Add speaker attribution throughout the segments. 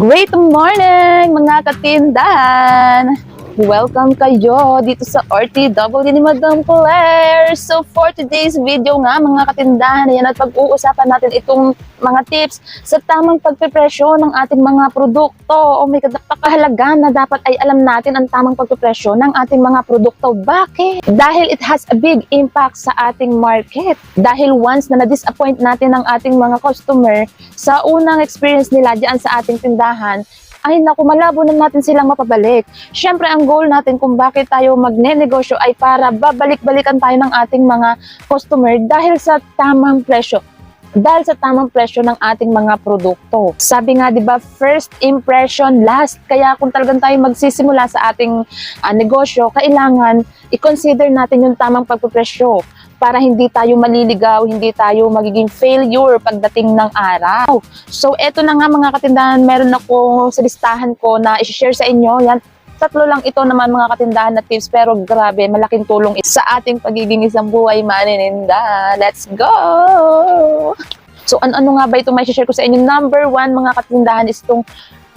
Speaker 1: Great morning mga katindahan! Welcome kayo dito sa RTW ni Madam Claire. So for today's video nga mga katindahan, ayan at pag-uusapan natin itong mga tips sa tamang pagpipresyo ng ating mga produkto. Oh my God, napakahalaga na dapat ay alam natin ang tamang pagpipresyo ng ating mga produkto. Bakit? Dahil it has a big impact sa ating market. Dahil once na na-disappoint natin ang ating mga customer sa unang experience nila dyan sa ating tindahan, ay naku, malabo na natin silang mapabalik. Siyempre, ang goal natin kung bakit tayo magne-negosyo ay para babalik-balikan tayo ng ating mga customer dahil sa tamang presyo dahil sa tamang presyo ng ating mga produkto. Sabi nga 'di ba, first impression last. Kaya kung talagang tayo magsisimula sa ating ah, negosyo, kailangan i-consider natin yung tamang pagpepresyo para hindi tayo maliligaw, hindi tayo magiging failure pagdating ng araw. So eto na nga mga katindahan, meron ako sa listahan ko na i-share sa inyo. Yan, tatlo lang ito naman mga katindahan na tips pero grabe, malaking tulong ito sa ating pagiging isang buhay manininda. Let's go! So ano-ano nga ba ito may share ko sa inyo? Number one mga katindahan is itong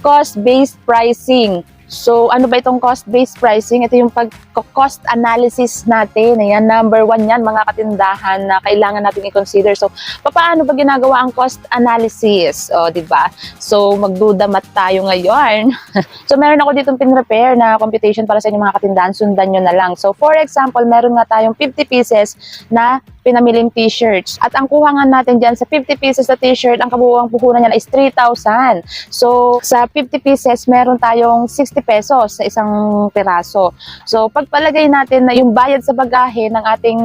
Speaker 1: cost-based pricing. So, ano ba itong cost-based pricing? Ito yung pag-cost analysis natin. Ayan, number one yan, mga katindahan na kailangan natin i-consider. So, paano ba ginagawa ang cost analysis? O, di ba? So, magdudamat tayo ngayon. so, meron ako ditong pin-repair na computation para sa inyong mga katindahan. Sundan nyo na lang. So, for example, meron nga tayong 50 pieces na pinamiling t-shirts. At ang kuha nga natin dyan sa 50 pieces na t-shirt, ang kabuuang puhunan niyan is 3,000. So, sa 50 pieces, meron tayong 60 pesos sa isang piraso. So, pagpalagay natin na yung bayad sa bagahe ng ating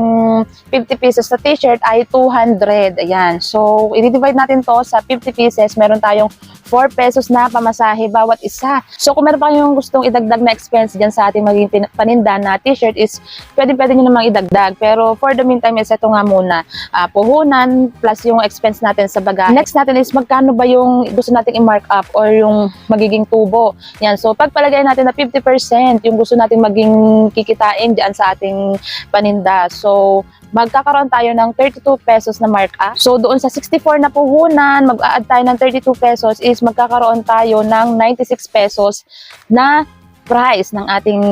Speaker 1: 50 pieces na t-shirt ay 200. Ayan. So, i-divide natin to sa 50 pieces, meron tayong 4 pesos na pamasahe bawat isa. So, kung meron pa kayong gustong idagdag na expense dyan sa ating magiging pin- paninda na t-shirt is pwede-pwede nyo namang idagdag. Pero for the meantime, is ito nga muna. ah, puhunan plus yung expense natin sa bagahe. Next natin is magkano ba yung gusto nating i-mark up or yung magiging tubo. Yan. So, pagpalagay natin na 50% yung gusto nating maging kikitain dyan sa ating paninda. So, magkakaroon tayo ng 32 pesos na markup. So, doon sa 64 na puhunan, mag-a-add tayo ng 32 pesos is magkakaroon tayo ng 96 pesos na price ng ating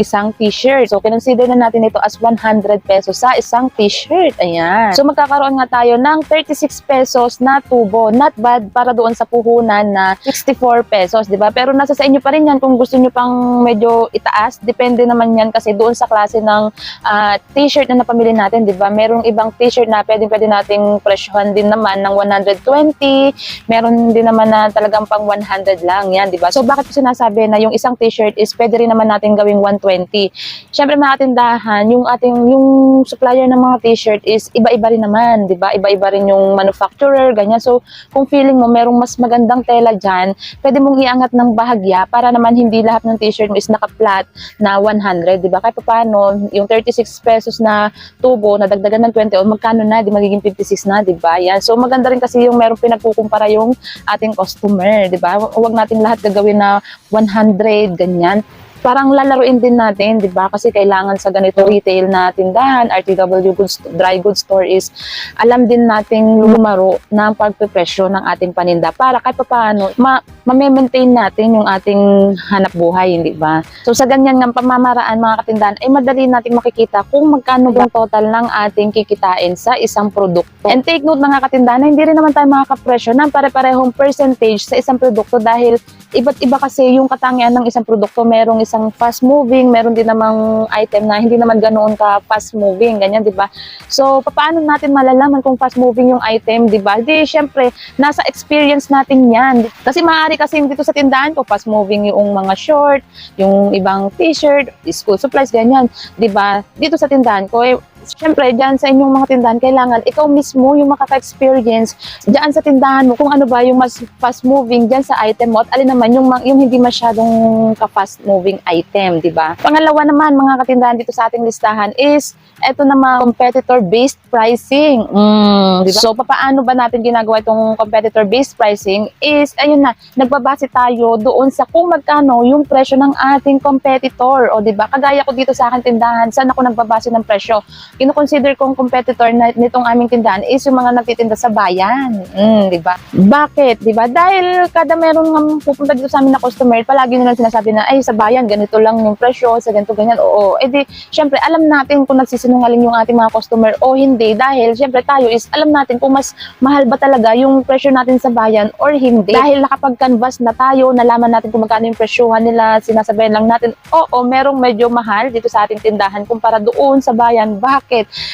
Speaker 1: isang t-shirt. So, kinonsider na natin ito as 100 pesos sa isang t-shirt. Ayan. So, magkakaroon nga tayo ng 36 pesos na tubo. Not bad para doon sa puhunan na 64 pesos, di ba? Pero nasa sa inyo pa rin yan kung gusto nyo pang medyo itaas. Depende naman yan kasi doon sa klase ng ah, t-shirt na napamili natin, di ba? Merong ibang t-shirt na pwede pwede nating presyohan din naman ng 120. Meron din naman na talagang pang 100 lang yan, di ba? So bakit ko sinasabi na yung isang t-shirt is pwede rin naman natin gawing 120? Syempre mga tindahan, yung ating yung supplier ng mga t-shirt is iba-iba rin naman, di ba? Iba-iba rin yung manufacturer, ganyan. So kung feeling mo merong mas magandang tela dyan, pwede mong iangat ng bahagya para naman hindi lahat ng t-shirt mo is naka-flat na 100, di ba? Kahit paano, yung 36 pesos na tubo, na dagdagan ng 20, o magkano na, di magiging 56 na, di ba? Yan. So maganda rin kasi yung merong pinagkukumpara yung ating customer, di ba? Huwag natin lahat gagawin na 100, ganyan naman parang lalaruin din natin, di ba? Kasi kailangan sa ganito retail na tindahan, RTW goods, dry goods store is alam din nating lumaro ng pagpipresyo ng ating paninda para kahit paano ma ma-maintain natin yung ating hanap buhay, hindi ba? So sa ganyan ng pamamaraan mga katindahan, ay madali nating makikita kung magkano yung total ng ating kikitain sa isang produkto. And take note mga katindahan, na hindi rin naman tayo makakapresyo ng pare-parehong percentage sa isang produkto dahil iba't iba kasi yung katangian ng isang produkto. Merong isang fast moving, meron din namang item na hindi naman ganoon ka fast moving, ganyan, di ba? So, paano natin malalaman kung fast moving yung item, di ba? Di, syempre, nasa experience natin yan. Kasi maaari kasi dito sa tindahan ko, fast moving yung mga short, yung ibang t-shirt, school supplies, ganyan, di ba? Dito sa tindahan ko, eh, Siyempre, dyan sa inyong mga tindahan, kailangan ikaw mismo yung makaka-experience dyan sa tindahan mo kung ano ba yung mas fast moving dyan sa item mo at alin naman yung, yung hindi masyadong ka-fast moving item, di ba? Pangalawa naman, mga katindahan dito sa ating listahan is eto naman competitor-based pricing. Mm, di ba? So, paano ba natin ginagawa itong competitor-based pricing is, ayun na, nagbabase tayo doon sa kung magkano yung presyo ng ating competitor. O, di ba? Kagaya ko dito sa aking tindahan, saan ako nagbabase ng presyo? Kinoconsider kong competitor na nitong aming tindahan is yung mga nagtitinda sa bayan. Mm, di ba? Bakit? Di ba? Dahil kada meron nga pupunta dito sa amin na customer, palagi nilang sinasabi na, ay, sa bayan, ganito lang yung presyo, sa ganito, ganyan. Oo. Eh di, syempre, alam natin kung nagsisinungaling yung ating mga customer o hindi. Dahil, syempre, tayo is, alam natin kung mas mahal ba talaga yung presyo natin sa bayan or hindi. Dahil nakapag-canvas na tayo, nalaman natin kung magkano yung presyohan nila, sinasabayan lang natin, oo, merong medyo mahal dito sa ating tindahan kumpara doon sa bayan. Bakit?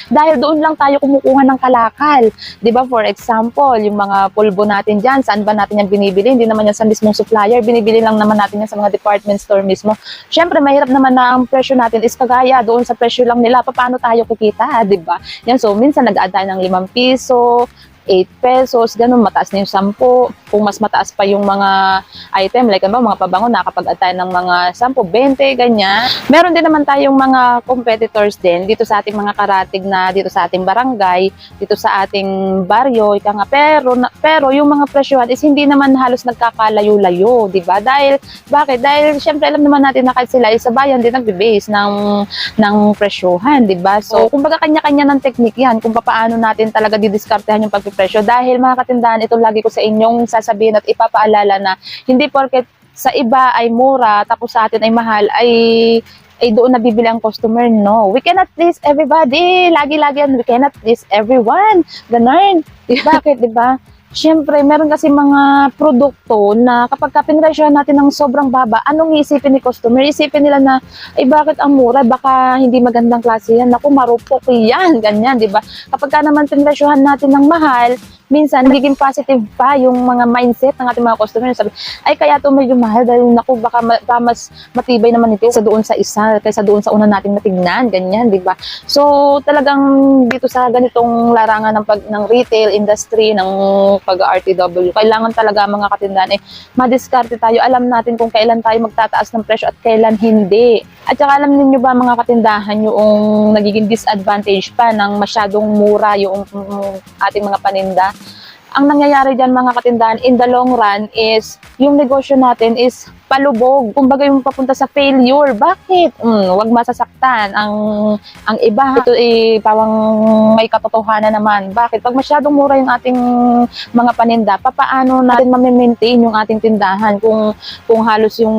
Speaker 1: Dahil doon lang tayo kumukuha ng kalakal. ba For example, yung mga pulbo natin dyan, saan ba natin yan binibili? Hindi naman yan sa mismong supplier, binibili lang naman natin yan sa mga department store mismo. Siyempre, mahirap naman na ang presyo natin is kagaya doon sa presyo lang nila. Paano tayo kikita, ba? Yan, so minsan nag-add tayo ng 5 piso, 8 pesos, ganun, mataas na yung 10. Kung mas mataas pa yung mga item, like ano, mga pabango, nakapag tayo ng mga 10, 20, ganyan. Meron din naman tayong mga competitors din dito sa ating mga karatig na dito sa ating barangay, dito sa ating baryo, ika nga. Pero, na, pero yung mga presyohan is hindi naman halos nagkakalayo-layo, di ba? Dahil, bakit? Dahil syempre alam naman natin na kahit sila is sa bayan din nagbe-base ng, ng presyohan, di ba? So, kumbaga kanya-kanya ng technique yan kung paano natin talaga didiskartehan yung pagpipresyo. Dahil mga katindahan, ito lagi ko sa inyong sasabihin at ipapaalala na hindi porket sa iba ay mura tapos sa atin ay mahal ay ay doon nabibili ang customer. No, we cannot please everybody. Lagi-lagi yan, we cannot please everyone. Ganun. Bakit, di ba? Siyempre, meron kasi mga produkto na kapag ka pinresyohan natin ng sobrang baba, anong iisipin ni customer? Isipin nila na, ay bakit ang mura? Baka hindi magandang klase yan. Naku, marupok yan. Ganyan, di ba? Kapag ka naman pinresyohan natin ng mahal, minsan nagiging positive pa yung mga mindset ng ating mga customer. Sabi, ay kaya to medyo mahal dahil naku baka, ma- mas matibay naman ito sa doon sa isa kaysa doon sa una nating natingnan, ganyan, di ba? So talagang dito sa ganitong larangan ng pag ng retail industry ng pag-RTW, kailangan talaga mga katindahan eh madiskarte tayo. Alam natin kung kailan tayo magtataas ng presyo at kailan hindi. At saka alam niyo ba mga katindahan yung nagiging disadvantage pa ng masyadong mura yung mm, ating mga paninda? ang nangyayari dyan mga katindahan in the long run is yung negosyo natin is palubog. Kumbaga yung papunta sa failure. Bakit? Mm, wag masasaktan ang ang iba. Ito eh pawang may katotohanan naman. Bakit? Pag masyadong mura yung ating mga paninda, papaano natin ma-maintain yung ating tindahan kung kung halos yung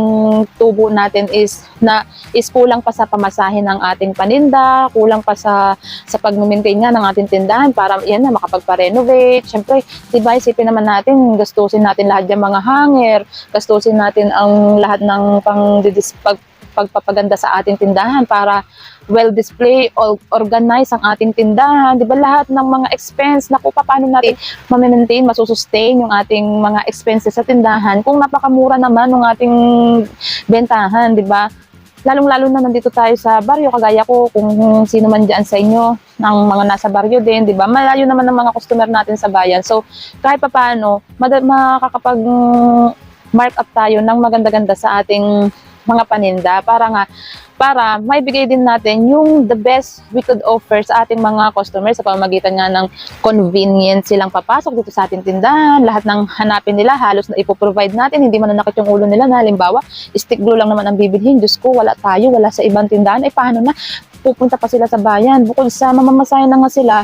Speaker 1: tubo natin is na is kulang pa sa pamasahin ng ating paninda, kulang pa sa sa pag-maintain nga ng ating tindahan para yan na makapagpa-renovate. Syempre, 'di ba isipin naman natin, gastusin natin lahat yung mga hanger, gastusin natin lahat ng pang pag, pagpapaganda sa ating tindahan para well display, all organize ang ating tindahan, 'di ba? Lahat ng mga expense, naku, paano natin ma-maintain, masusustain yung ating mga expenses sa tindahan kung napakamura naman ng ating bentahan, 'di ba? lalong-lalo na nandito tayo sa baryo, kagaya ko, kung sino man dyan sa inyo, ng mga nasa baryo din, di ba? Malayo naman ng mga customer natin sa bayan. So, kahit pa paano, mad- makakapag mark up tayo ng maganda-ganda sa ating mga paninda. Para nga para maibigay din natin yung the best we could offer sa ating mga customers sa pamamagitan nga ng convenience silang papasok dito sa ating tindahan, lahat ng hanapin nila halos na ipoprovide natin, hindi man nanakit yung ulo nila na halimbawa, stick glue lang naman ang bibilhin, Diyos ko, wala tayo, wala sa ibang tindahan, ay paano na, pupunta pa sila sa bayan, bukod sa mamamasahin na nga sila,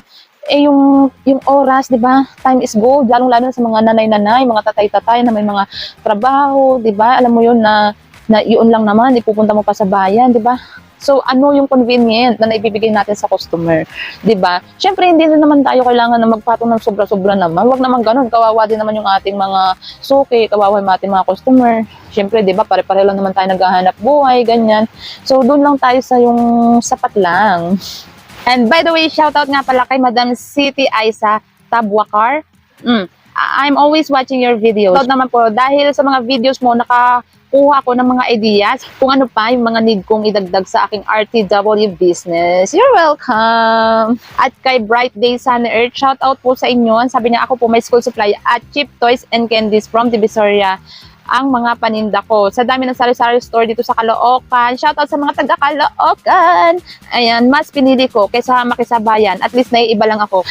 Speaker 1: eh yung yung oras, 'di ba? Time is gold, lalong-lalo sa mga nanay-nanay, mga tatay-tatay na may mga trabaho, 'di ba? Alam mo 'yun na na yun lang naman, ipupunta mo pa sa bayan, 'di ba? So, ano yung convenient na naibibigay natin sa customer? 'Di ba? Syempre, hindi na naman tayo kailangan na magpatong ng sobra-sobra naman. Huwag naman ganun. Kawawa din naman yung ating mga suki, kawawa yung ating mga customer. Syempre, 'di ba? Pare-pareho lang naman tayo naghahanap buhay, ganyan. So, doon lang tayo sa yung sapat lang. And by the way, shout out nga pala kay Madam City Aisa Tabwakar. Mm. I'm always watching your videos. Shout naman po, dahil sa mga videos mo, nakakuha ko ng mga ideas kung ano pa yung mga need kong idagdag sa aking RTW business. You're welcome! At kay Bright Day Sun Earth, shout out po sa inyo. Sabi niya, ako po may school supply at cheap toys and candies from Divisoria ang mga paninda ko. Sa dami ng sari-sari store dito sa Caloocan. Shoutout sa mga taga Caloocan. Ayan, mas pinili ko kaysa makisabayan. At least naiiba lang ako.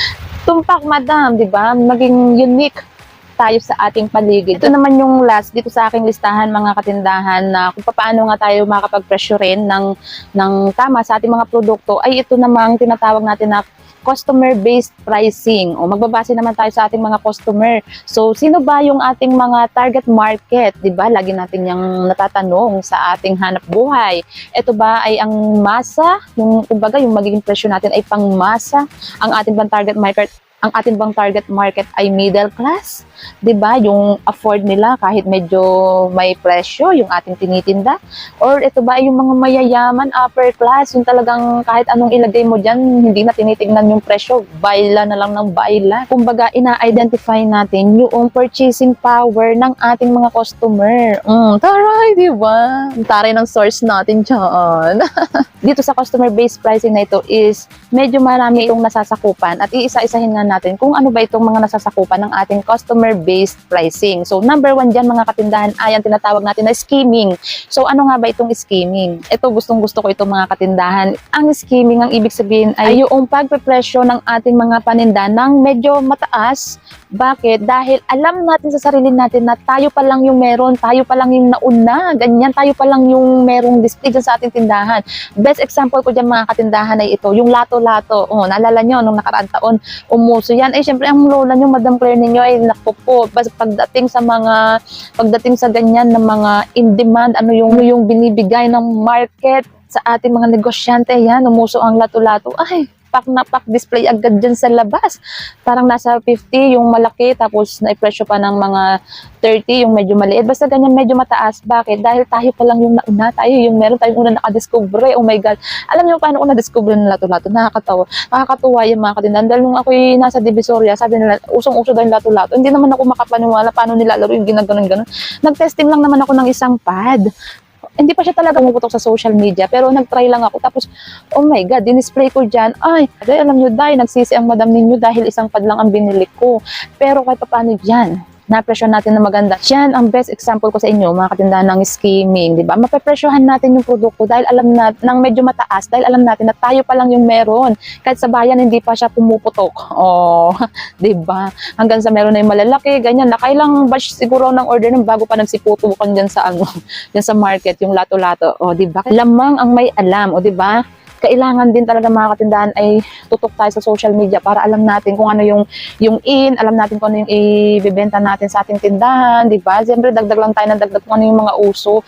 Speaker 1: Tumpak, madam, di ba? Maging unique tayo sa ating paligid. Ito naman yung last dito sa aking listahan mga katindahan na kung paano nga tayo makapagpresyo rin ng, ng tama sa ating mga produkto ay ito namang tinatawag natin na customer-based pricing. O magbabase naman tayo sa ating mga customer. So, sino ba yung ating mga target market? ba? Lagi natin yung natatanong sa ating hanap buhay. Ito ba ay ang masa? Yung kumbaga yung magiging presyo natin ay pang masa? Ang ating bang target market ang ating bang target market ay middle class? 'Di ba? Yung afford nila kahit medyo may presyo yung ating tinitinda. Or ito ba yung mga mayayaman upper class yung talagang kahit anong ilagay mo diyan hindi na tinitingnan yung presyo. Baila na lang ng baila. Kumbaga ina-identify natin yung purchasing power ng ating mga customer. Mm, taray di ba? Taray ng source natin dyan. Dito sa customer based pricing na ito is medyo marami itong nasasakupan at iisa-isahin nga natin kung ano ba itong mga nasasakupan ng ating customer based pricing so number one dyan mga katindahan ay ang tinatawag natin na skimming So ano nga ba itong skimming? Ito gustong gusto ko itong mga katindahan. Ang skimming ang ibig sabihin ay yung pagpepresyo ng ating mga paninda ng medyo mataas. Bakit? Dahil alam natin sa sarili natin na tayo pa lang yung meron, tayo pa lang yung nauna, ganyan, tayo pa lang yung merong display dyan sa ating tindahan. Best example ko dyan mga katindahan ay ito, yung lato-lato. Oh, naalala nyo, nung nakaraang taon, umuso yan. Eh, syempre, ang lola nyo, Madam Claire ninyo, ay naku po, pagdating sa mga, pagdating sa ganyan ng mga in-demand, ano yung, yung binibigay ng market sa ating mga negosyante, yan, umuso ang lato-lato. Ay, pak na pak display agad dyan sa labas. Parang nasa 50 yung malaki, tapos na-presyo pa ng mga 30 yung medyo maliit. Basta ganyan medyo mataas. Bakit? Dahil tayo pa lang yung nauna. Tayo yung meron tayong una nakadiscover. Oh my God. Alam niyo paano ko na-discover ng lato-lato? Nakakatawa. Nakakatuwa yung mga katindahan. Dahil nung ako'y nasa Divisoria, sabi nila, usong-uso daw yung lato-lato. Hindi naman ako makapaniwala paano nilalaro yung ginaganon-ganon. Nag-testing lang naman ako ng isang pad hindi pa siya talaga pumuputok sa social media, pero nag-try lang ako. Tapos, oh my God, dinisplay ko dyan. Ay, day, alam nyo, day, nagsisi ang madam ninyo dahil isang pad lang ang binili ko. Pero kahit pa paano dyan, na-presyo natin na maganda. Yan ang best example ko sa inyo, mga katindahan ng skimming, di ba? Mapepresyohan natin yung produkto dahil alam na, ng medyo mataas, dahil alam natin na tayo pa lang yung meron. Kahit sa bayan, hindi pa siya pumuputok. Oh, di ba? Hanggang sa meron na yung malalaki, ganyan. Nakailang batch siguro ng order ng bago pa nagsiputukan dyan sa ano, dyan sa market, yung lato-lato. O, di ba? Lamang ang may alam, o di ba? Kailangan din talaga mga katindahan ay tutok tayo sa social media para alam natin kung ano yung yung in, alam natin kung ano yung ibebenta natin sa ating tindahan, di ba? Siyempre, dagdag lang tayo ng dagdag kung ano yung mga uso.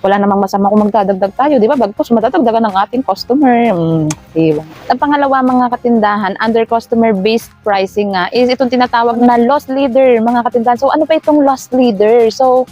Speaker 1: Wala namang masama kung magdadagdag tayo, di ba? Bagpos, madadagdagan ng ating customer. Mm, ba? Ang pangalawa, mga katindahan, under customer-based pricing nga, is itong tinatawag na loss leader, mga katindahan. So, ano pa itong loss leader? So,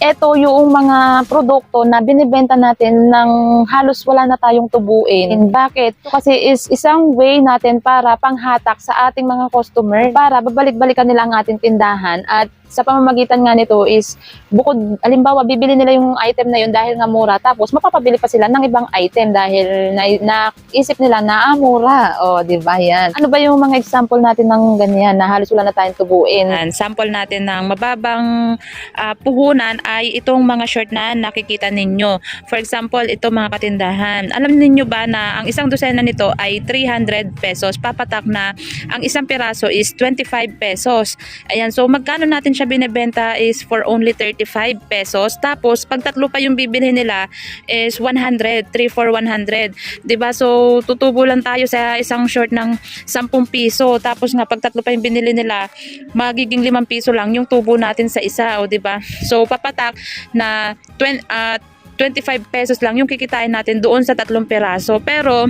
Speaker 1: ito yung mga produkto na binibenta natin ng halos wala na tayong tubuin. Bakit? Ito kasi is isang way natin para panghatak sa ating mga customer para babalik-balikan nila ang ating tindahan at sa pamamagitan nga nito is bukod, alimbawa, bibili nila yung item na yun dahil nga mura, tapos mapapabili pa sila ng ibang item dahil na, naisip nila na ah, mura. O, di ba yan? Ano ba yung mga example natin ng ganyan na halos wala na tayong tubuin?
Speaker 2: Yan, sample natin ng mababang ah, puhunan ay itong mga short na nakikita ninyo. For example, ito mga katindahan. Alam ninyo ba na ang isang dosena nito ay 300 pesos? Papatak na ang isang piraso is 25 pesos. Ayan, so magkano natin siya binebenta is for only 35 pesos. Tapos, pag tatlo pa yung bibili nila is 100, 3 for 100. 'Di ba So, tutubo lang tayo sa isang short ng 10 piso. Tapos nga, pag tatlo pa yung binili nila, magiging 5 piso lang yung tubo natin sa isa, o 'di ba? So papatak na 20 ah, 25 pesos lang yung kikitain natin doon sa tatlong peraso. Pero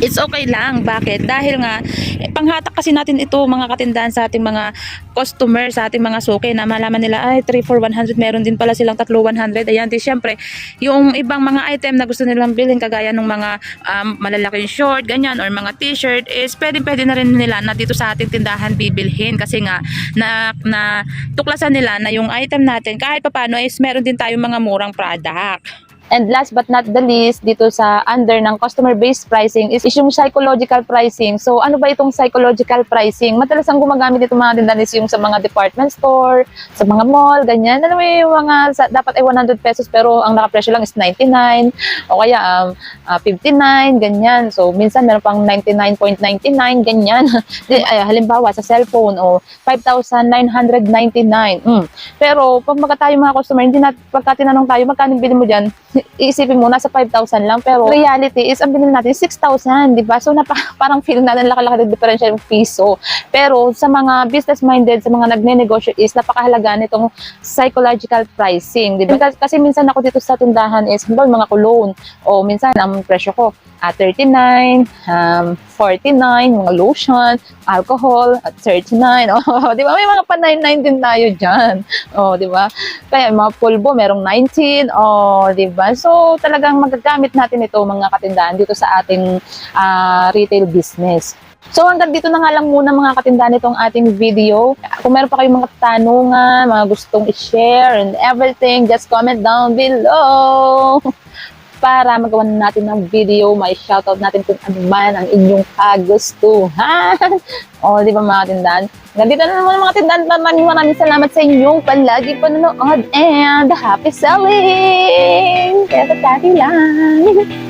Speaker 2: it's okay lang. Bakit? Dahil nga, panghatak kasi natin ito mga katindahan sa ating mga customer, sa ating mga suki na malaman nila, ay 3 for 100, meron din pala silang tatlo 100. Ayan, di syempre, yung ibang mga item na gusto nilang bilhin, kagaya ng mga um, malalaking short, ganyan, or mga t-shirt, is pwede, pwede na rin nila na dito sa ating tindahan bibilhin. Kasi nga, na, na tuklasan nila na yung item natin, kahit papano, is meron din tayong mga murang product.
Speaker 1: And last but not the least, dito sa under ng customer-based pricing is, is yung psychological pricing. So, ano ba itong psychological pricing? Madalas ang gumagamit nito mga tindahan yung sa mga department store, sa mga mall, ganyan. Ano yung mga, sa, dapat ay 100 pesos pero ang nakapresyo lang is 99 o kaya um, ah, 59, ganyan. So, minsan meron pang 99.99, ganyan. Ay, halimbawa, sa cellphone, o 5,999. Mm. Pero, pag magka tayo mga customer, hindi na, pagka tinanong tayo, magkano bili mo dyan? Iisipin mo, nasa 5,000 lang. Pero, reality is, ang binili natin, 6,000, di ba? So, napa, parang feel natin laki-laki ng differential yung piso. Pero, sa mga business-minded, sa mga nagne-negosyo is, napakahalaga nitong psychological pricing, di ba? Kasi, kasi minsan ako dito sa tindahan is, halimbawa, mga cologne, o minsan, ang presyo ko, at 39, um, 49, mga lotion, alcohol, at 39. Oh, di ba? May mga pa 99 din tayo dyan. Oh, di ba? Kaya mga pulbo, merong 19. Oh, di ba? So, talagang magagamit natin ito mga katindahan dito sa ating ah, retail business. So hanggang dito na nga lang muna mga katindahan itong ating video. Kung meron pa kayong mga tanungan, mga gustong i-share and everything, just comment down below para magawa na natin ng video, may shoutout natin kung ano man ang inyong kagustuhan. o, di ba mga tindahan? Nandito na naman mga tindahan. Maraming maraming salamat sa inyong palagi panonood and happy selling! Kaya sa lang.